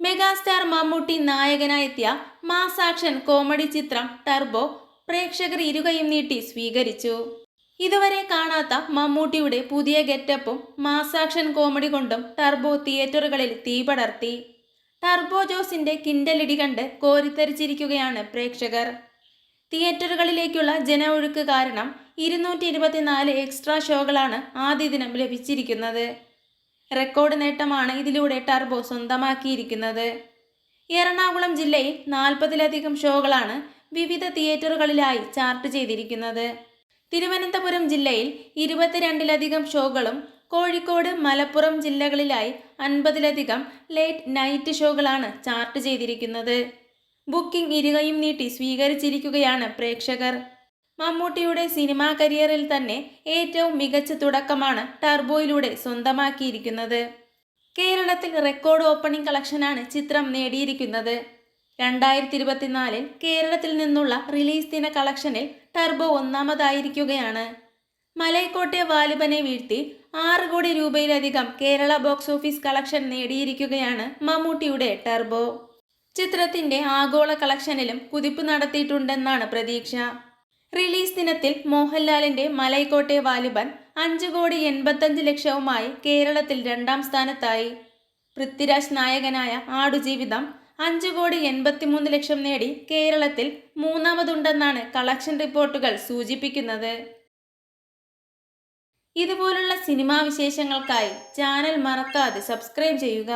Megastar Mammootty നായകനായെത്തിയ mass action comedy ചിത്രം Turbo പ്രേക്ഷകർ ഇരുകയും നീട്ടി സ്വീകരിച്ചു. ഇതുവരെ കാണാത്ത മമ്മൂട്ടിയുടെ പുതിയ ഗെറ്റപ്പും മാസ് ആക്ഷൻ കോമഡി കൊണ്ടും ടർബോ തിയേറ്ററുകളിൽ തീപടർത്തി ടർബോ ജോസിന്റെ കിൻഡലിടി കണ്ട് കോരിത്തരിച്ചിരിക്കുകയാണ് പ്രേക്ഷകർ. തിയേറ്ററുകളിലേക്കുള്ള ജനഒഴുക്ക് കാരണം ഇരുന്നൂറ്റി എക്സ്ട്രാ ഷോകളാണ് ആദ്യ ദിനം ലഭിച്ചിരിക്കുന്നത്. റെക്കോർഡ് നേട്ടമാണ് ഇതിലൂടെ ടർബോ സ്വന്തമാക്കിയിരിക്കുന്നത്. എറണാകുളം ജില്ലയിൽ നാൽപ്പതിലധികം ഷോകളാണ് വിവിധ തിയേറ്ററുകളിലായി ചാർട്ട് ചെയ്തിരിക്കുന്നത്. തിരുവനന്തപുരം ജില്ലയിൽ ഇരുപത്തിരണ്ടിലധികം ഷോകളും കോഴിക്കോട് മലപ്പുറം ജില്ലകളിലായി അൻപതിലധികം ലേറ്റ് നൈറ്റ് ഷോകളാണ് ചാർട്ട് ചെയ്തിരിക്കുന്നത്. ബുക്കിംഗ് ഇരുകയും നീട്ടി സ്വീകരിച്ചിരിക്കുകയാണ് പ്രേക്ഷകർ. മമ്മൂട്ടിയുടെ സിനിമാ കരിയറിൽ തന്നെ ഏറ്റവും മികച്ച തുടക്കമാണ് ടർബോയിലൂടെ സ്വന്തമാക്കിയിരിക്കുന്നത്. കേരളത്തിൽ റെക്കോർഡ് ഓപ്പണിംഗ് കളക്ഷനാണ് ചിത്രം നേടിയിരിക്കുന്നത്. രണ്ടായിരത്തി ഇരുപത്തിനാലിൽ കേരളത്തിൽ നിന്നുള്ള റിലീസ് ദിന കളക്ഷനിൽ ടർബോ ഒന്നാമതായിരിക്കുകയാണ്. മലയക്കോട്ടെ വാലിബനെ വീഴ്ത്തി ആറ് കോടി രൂപയിലധികം കേരള ബോക്സ് ഓഫീസ് കളക്ഷൻ നേടിയിരിക്കുകയാണ് മമ്മൂട്ടിയുടെ ടർബോ. ചിത്രത്തിന്റെ ആഗോള കളക്ഷനിലും കുതിപ്പ് നടത്തിയിട്ടുണ്ടെന്നാണ് പ്രതീക്ഷ. റിലീസ് ദിനത്തിൽ മോഹൻലാലിന്റെ മലൈക്കോട്ടെ വാലിബൻ അഞ്ച് കോടി എൺപത്തഞ്ച് ലക്ഷവുമായി കേരളത്തിൽ രണ്ടാം സ്ഥാനത്തായി. പൃഥ്വിരാജ് നായകനായ ആടുജീവിതം അഞ്ച് കോടി എൺപത്തിമൂന്ന് ലക്ഷം നേടി കേരളത്തിൽ മൂന്നാമതുണ്ടെന്നാണ് കളക്ഷൻ റിപ്പോർട്ടുകൾ സൂചിപ്പിക്കുന്നത്. ഇതുപോലുള്ള സിനിമാ വിശേഷങ്ങൾക്കായി ചാനൽ മറക്കാതെ സബ്സ്ക്രൈബ് ചെയ്യുക.